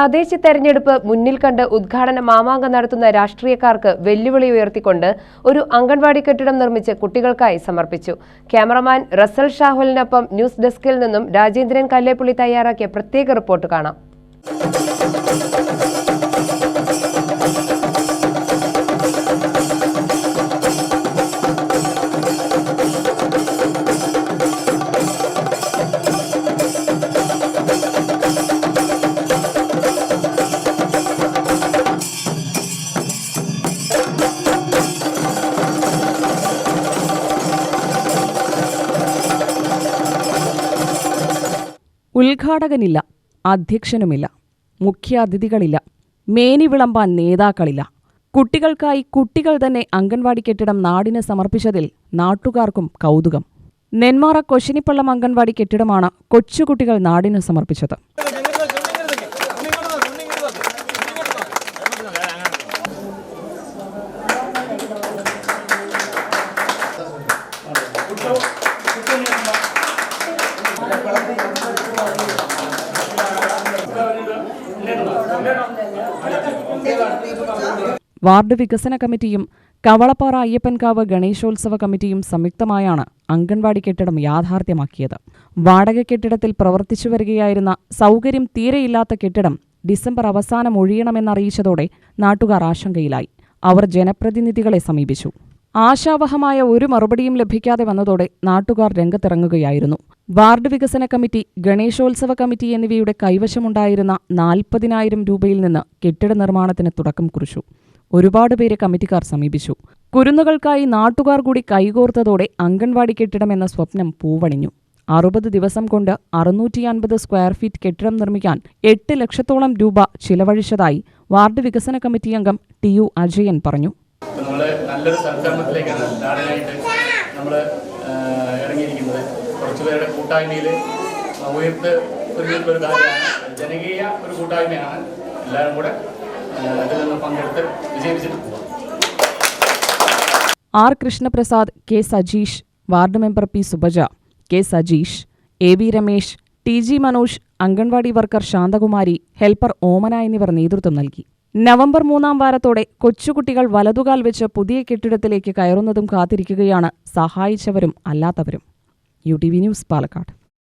തദ്ദേശ തെരഞ്ഞെടുപ്പ് മുന്നിൽ കണ്ട് ഉദ്ഘാടന മാമാങ്കം നടത്തുന്ന രാഷ്ട്രീയക്കാർക്ക് വെല്ലുവിളി ഉയർത്തിക്കൊണ്ട് ഒരു അംഗൻവാടി കെട്ടിടം നിർമ്മിച്ച് കുട്ടികൾക്കായി സമർപ്പിച്ചു. ക്യാമറമാൻ റസൽ ഷാഹുലിനൊപ്പം ന്യൂസ് ഡെസ്കിൽ നിന്നും രാജേന്ദ്രൻ കല്ലേപ്പുള്ളി തയ്യാറാക്കിയ പ്രത്യേക റിപ്പോർട്ട് കാണാം. ഉദ്ഘാടകനില്ല അധ്യക്ഷനുമില്ല മുഖ്യാതിഥികളില്ല മേനി വിളമ്പാൻ നേതാക്കളില്ല. കുട്ടികൾക്കായി കുട്ടികൾ തന്നെ അംഗൻവാടി കെട്ടിടം നാടിന് സമർപ്പിച്ചതിൽ നാട്ടുകാർക്കും കൗതുകം. നെന്മാറ കൊശിനിപ്പള്ളം അംഗൻവാടി കെട്ടിടമാണ് കൊച്ചുകുട്ടികൾ നാടിന് സമർപ്പിച്ചത്. വാർഡ് വികസന കമ്മിറ്റിയും കവളപ്പാറ അയ്യപ്പൻകാവ് ഗണേശോത്സവ കമ്മിറ്റിയും സംയുക്തമായാണ് അംഗൻവാടി കെട്ടിടം യാഥാർത്ഥ്യമാക്കിയത്. വാടക കെട്ടിടത്തിൽ പ്രവർത്തിച്ചു വരികയായിരുന്ന സൗകര്യം തീരെയില്ലാത്ത കെട്ടിടം ഡിസംബർ അവസാനം ഒഴിയണമെന്നറിയിച്ചതോടെ നാട്ടുകാർ ആശങ്കയിലായി. അവർ ജനപ്രതിനിധികളെ സമീപിച്ചു. ആശാവഹമായ ഒരു മറുപടിയും ലഭിക്കാതെ വന്നതോടെ നാട്ടുകാർ രംഗത്തിറങ്ങുകയായിരുന്നു. വാർഡ് വികസന കമ്മിറ്റി ഗണേശോത്സവ കമ്മിറ്റി എന്നിവയുടെ കൈവശമുണ്ടായിരുന്ന നാൽപ്പതിനായിരം രൂപയിൽ നിന്ന് കെട്ടിട നിർമ്മാണത്തിന് തുടക്കം കുറിച്ചു. ഒരുപാട് പേരെ കമ്മിറ്റിക്കാർ സമീപിച്ചു. കുരുന്നുകൾക്കായി നാട്ടുകാർ കൂടി കൈകോർത്തതോടെ അംഗൻവാടി കെട്ടിടം എന്ന സ്വപ്നം പൂവണിഞ്ഞു. അറുപത് ദിവസം കൊണ്ട് അറുന്നൂറ്റി അൻപത് സ്ക്വയർ ഫീറ്റ് കെട്ടിടം നിർമ്മിക്കാൻ എട്ട് ലക്ഷത്തോളം രൂപ ചിലവഴിച്ചതായി വാർഡ് വികസന കമ്മിറ്റി അംഗം ടി യു അജയൻ പറഞ്ഞു. നമ്മൾ നല്ലൊരു സൽക്കർമ്മത്തിലേക്കാണ് നാടിനായിട്ട് നമ്മൾ ഇറങ്ങിയിരിക്കുന്നത്. കുറച്ച് പേരുടെ കൂട്ടായ്മയിൽ ഉയർത്ത് ഒരു കാര്യമാണ് ജനകീയ ഒരു കൂട്ടായ്മയാണ്. എല്ലാവരും കൂടെ അതിൽ നിന്ന് പങ്കെടുത്ത് വിജയിപ്പിച്ചിട്ട് പോവാം. R Krishnaprasad K Sajeesh ward member P Subaja K Sajeesh A V Ramesh T G Manoj anganwadi worker Shanthakumari helper Omana എന്നിവർ നേതൃത്വം നൽകി. നവംബർ മൂന്നാം വാരത്തോടെ കൊച്ചുകുട്ടികൾ വലതുകാൽ വെച്ച് പുതിയ കെട്ടിടത്തിലേക്ക് കയറുന്നതും കാത്തിരിക്കുകയാണ് സഹായിച്ചവരും അല്ലാത്തവരും. U T V news Palakkad.